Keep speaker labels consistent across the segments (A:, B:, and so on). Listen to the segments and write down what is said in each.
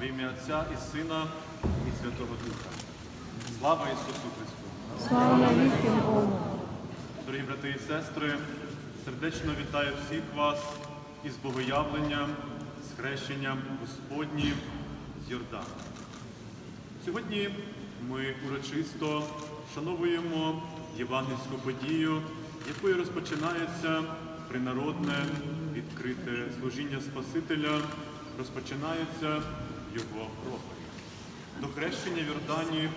A: В ім'я Отця і Сина, і Святого Духа. Слава Ісусу Христу!
B: Слава навіки Богу.
A: Дорогі брати і сестри, сердечно вітаю всіх вас із богоявленням, з хрещенням Господнім з Йордану. Сьогодні ми урочисто вшановуємо євангельську подію, якою розпочинається принародне відкрите служіння Спасителя, розпочинається його проповідь. До хрещення в Йордані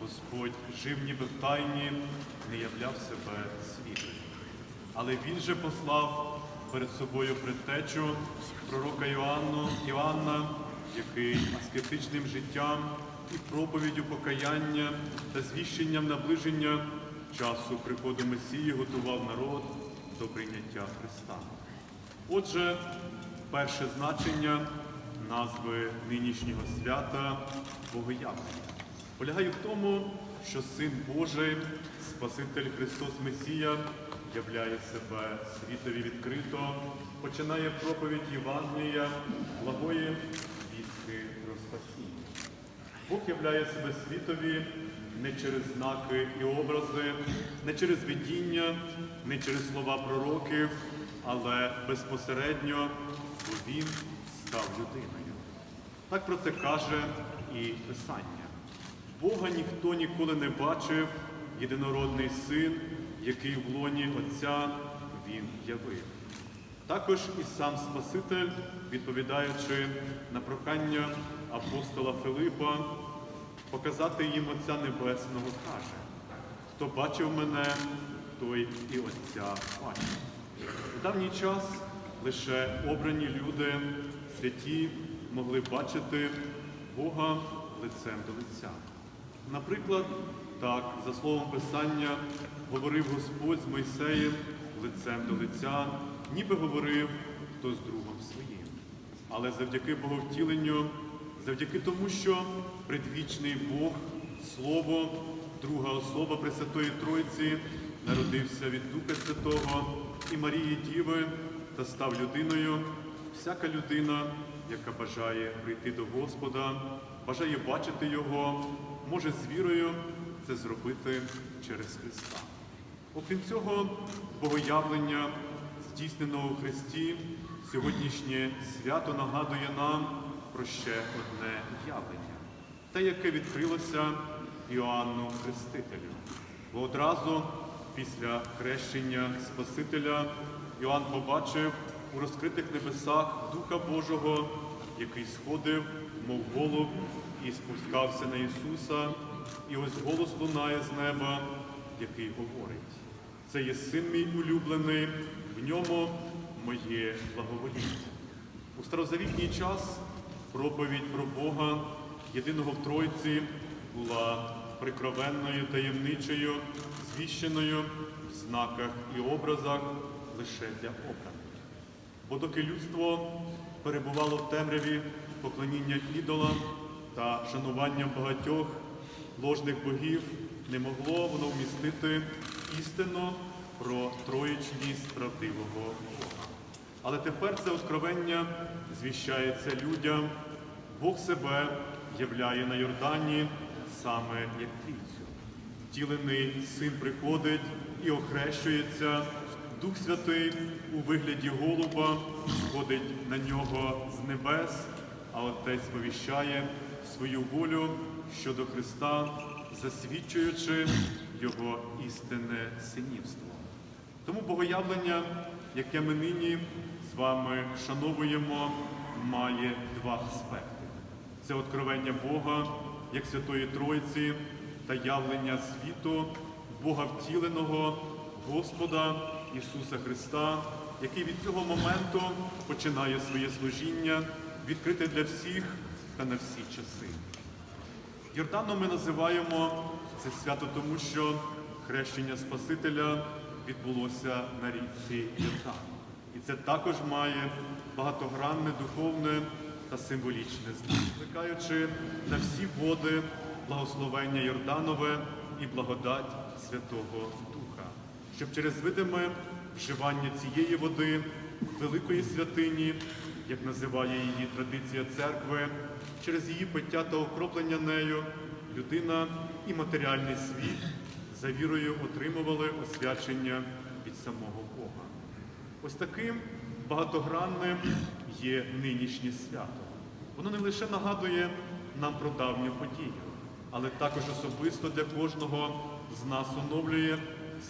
A: Господь жив ніби в тайні, не являв себе світу. Але він же послав перед собою предтечу пророка Іоанну, Іоанна, який аскетичним життям і проповіддю покаяння та звіщенням наближення часу приходу Месії готував народ до прийняття Христа. Отже, перше значення назви нинішнього свята Богоявлення полягає в тому, що Син Божий, Спаситель Христос Месія, являє себе світові відкрито, починає проповідь Євангелія, благої вістки про спасіння. Бог являє себе світові не через знаки і образи, не через видіння, не через слова пророків, але безпосередньо, бо Він став людиною. Так про це каже і Писання. Бога ніхто ніколи не бачив, єдинородний син, який в лоні Отця Він явив. Також і сам Спаситель, відповідаючи на прохання апостола Филипа, показати їм Отця Небесного, каже, хто бачив мене, той і Отця бачив. У давній час лише обрані люди, святі, могли бачити Бога лицем до лиця. Наприклад, так, за словом Писання, говорив Господь з Мойсеєм лицем до лиця, ніби говорив хто з другом своїм. Але завдяки Боговтіленню, завдяки тому, що предвічний Бог, Слово, друга особа Пресвятої Тройці, народився від Духа Святого і Марії Діви та став людиною, всяка людина, яка бажає прийти до Господа, бажає бачити Його, може з вірою це зробити через Христа. Окрім цього, богоявлення, здійсненого у Христі, сьогоднішнє свято нагадує нам про ще одне явлення, те, яке відкрилося Іоанну Хрестителю. Бо одразу після хрещення Спасителя Іоанн побачив у розкритих небесах Духа Божого, який сходив, мов голуб, і спускався на Ісуса, і ось голос лунає з неба, який говорить. Це є син мій улюблений, в ньому моє благовоління. У старозавітній час проповідь про Бога, єдиного в Тройці, була прикровенною, таємничою, звіщеною в знаках і образах лише для обраних. Бо доки людство перебувало в темряві поклоніння ідолам та шанування багатьох ложних богів, не могло воно вмістити істину про троєчність правдивого Бога. Але тепер це откровення звіщається людям. Бог себе являє на Йордані саме як трійцю. Втілений син приходить і охрещується, Дух Святий у вигляді голуба сходить на нього з небес, а Отець повіщає свою волю щодо Христа, засвідчуючи Його істинне синівство. Тому богоявлення, яке ми нині з вами вшановуємо, має два аспекти. Це откровення Бога як Святої Тройці та явлення світу Бога втіленого Господа Ісуса Христа, який від цього моменту починає своє служіння, відкрите для всіх та на всі часи. Йорданом ми називаємо це свято тому, що хрещення Спасителя відбулося на річці Йордан. І це також має багатогранне духовне та символічне значення, викликаючи на всі води благословення Йорданове і благодать Святого Духа, щоб через видиме вживання цієї води великої святині як називає її традиція церкви, через її пиття та окроплення нею людина і матеріальний світ за вірою отримували освячення від самого Бога. Ось таким багатогранним є нинішнє свято. Воно не лише нагадує нам про давню подію, але також особисто для кожного з нас оновлює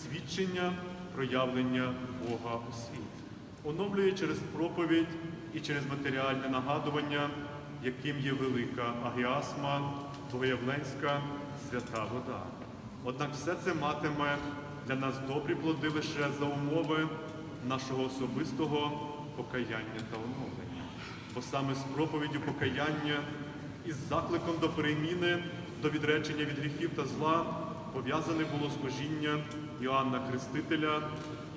A: свідчення проявлення Бога у світ. Оновлює через проповідь і через матеріальне нагадування, яким є велика агіасма, Богоявленська свята вода. Однак все це матиме для нас добрі плоди лише за умови нашого особистого покаяння та оновлення. Бо саме з проповіддю покаяння і з закликом до переміни, до відречення від гріхів та зла пов'язане було служіння Іоанна Хрестителя,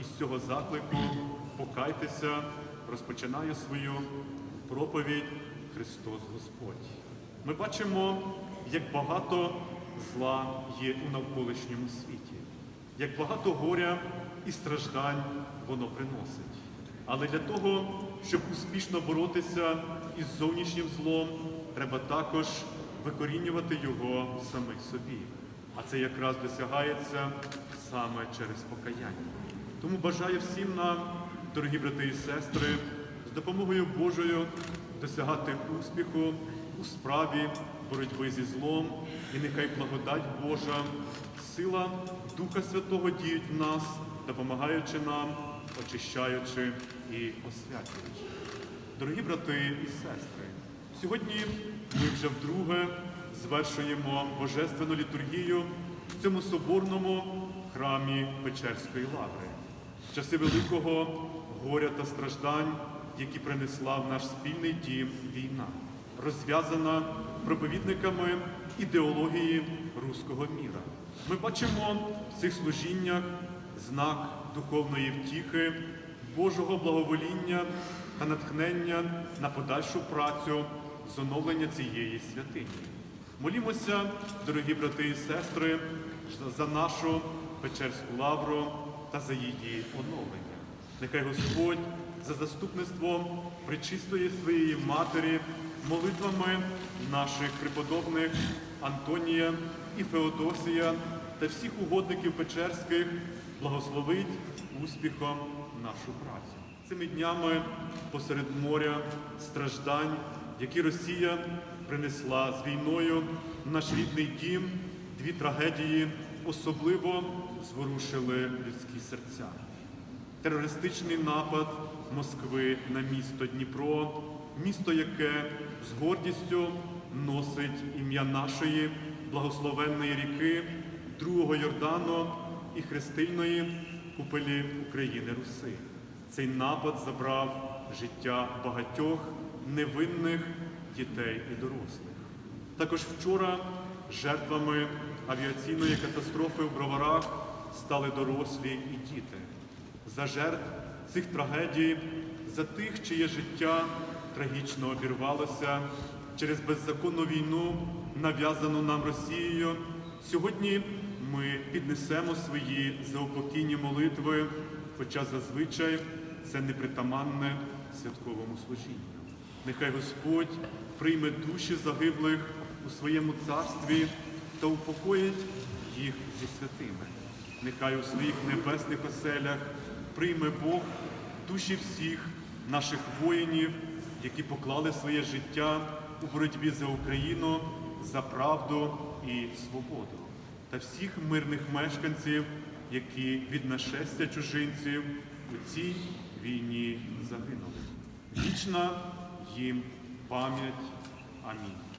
A: і з цього заклику покайтеся, розпочинає свою проповідь Христос Господь. Ми бачимо, як багато зла є у навколишньому світі, як багато горя і страждань воно приносить. Але для того, щоб успішно боротися із зовнішнім злом, треба також викорінювати його самих собі. А це якраз досягається саме через покаяння. Тому бажаю всім нам, дорогі брати і сестри, з допомогою Божою досягати успіху у справі боротьби зі злом, і нехай благодать Божа, сила Духа Святого діють в нас, допомагаючи нам, очищаючи і освячуючи. Дорогі брати і сестри, сьогодні ми вже вдруге звершуємо божественну літургію в цьому соборному храмі Печерської лаври. Часи великого горя та страждань, які принесла в наш спільний дім війна, розв'язана проповідниками ідеології руського міра. Ми бачимо в цих служіннях знак духовної втіхи, Божого благовоління та натхнення на подальшу працю з оновлення цієї святині. Молімося, дорогі брати і сестри, за нашу Печерську лавру та за її оновлення. Нехай Господь за заступництвом причистої своєї матері, молитвами наших преподобних Антонія і Феодосія та всіх угодників Печерських благословить успіхом нашу працю. Цими днями посеред моря страждань, які Росія принесла з війною в наш рідний дім, дві трагедії особливо зворушили людські серця. Терористичний напад Москви на місто Дніпро, місто, яке з гордістю носить ім'я нашої благословенної ріки, другого Йордану і хрестильної купелі України Руси. Цей напад забрав життя багатьох невинних дітей і дорослих. Також вчора жертвами авіаційної катастрофи в Броварах стали дорослі і діти. За жертв цих трагедій, за тих, чиє життя трагічно обірвалося через беззаконну війну, нав'язану нам Росією, сьогодні ми піднесемо свої заупокійні молитви, хоча зазвичай це непритаманне святковому служінню. Нехай Господь прийме душі загиблих у своєму царстві та упокоїть їх зі святими. Нехай у своїх небесних оселях прийме Бог душі всіх наших воїнів, які поклали своє життя у боротьбі за Україну, за правду і свободу, та всіх мирних мешканців, які від нашестя чужинців у цій війні загинули. Вічна їм пам'ять. Амінь.